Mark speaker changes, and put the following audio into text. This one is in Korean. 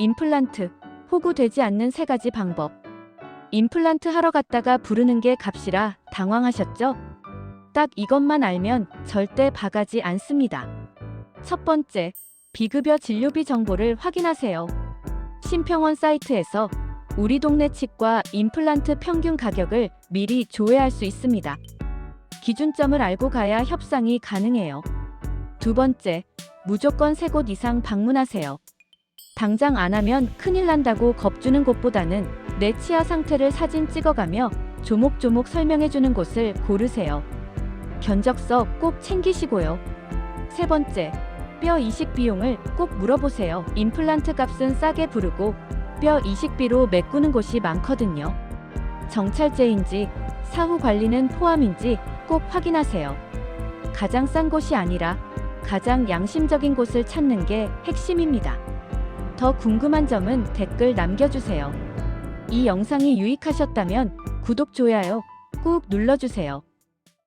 Speaker 1: 임플란트, 호구되지 않는 세 가지 방법. 임플란트 하러 갔다가 부르는 게 값이라 당황하셨죠? 딱 이것만 알면 절대 바가지 않습니다. 첫 번째, 비급여 진료비 정보를 확인하세요. 심평원 사이트에서 우리 동네 치과 임플란트 평균 가격을 미리 조회할 수 있습니다. 기준점을 알고 가야 협상이 가능해요. 두 번째, 무조건 세 곳 이상 방문하세요. 당장 안 하면 큰일 난다고 겁주는 곳보다는 내 치아 상태를 사진 찍어가며 조목조목 설명해주는 곳을 고르세요. 견적서 꼭 챙기시고요. 세 번째, 뼈 이식 비용을 꼭 물어보세요. 임플란트 값은 싸게 부르고 뼈 이식비로 메꾸는 곳이 많거든요. 정찰제인지 사후 관리는 포함인지 꼭 확인하세요. 가장 싼 곳이 아니라 가장 양심적인 곳을 찾는 게 핵심입니다. 더 궁금한 점은 댓글 남겨주세요. 이 영상이 유익하셨다면 구독, 좋아요 꾹 눌러주세요.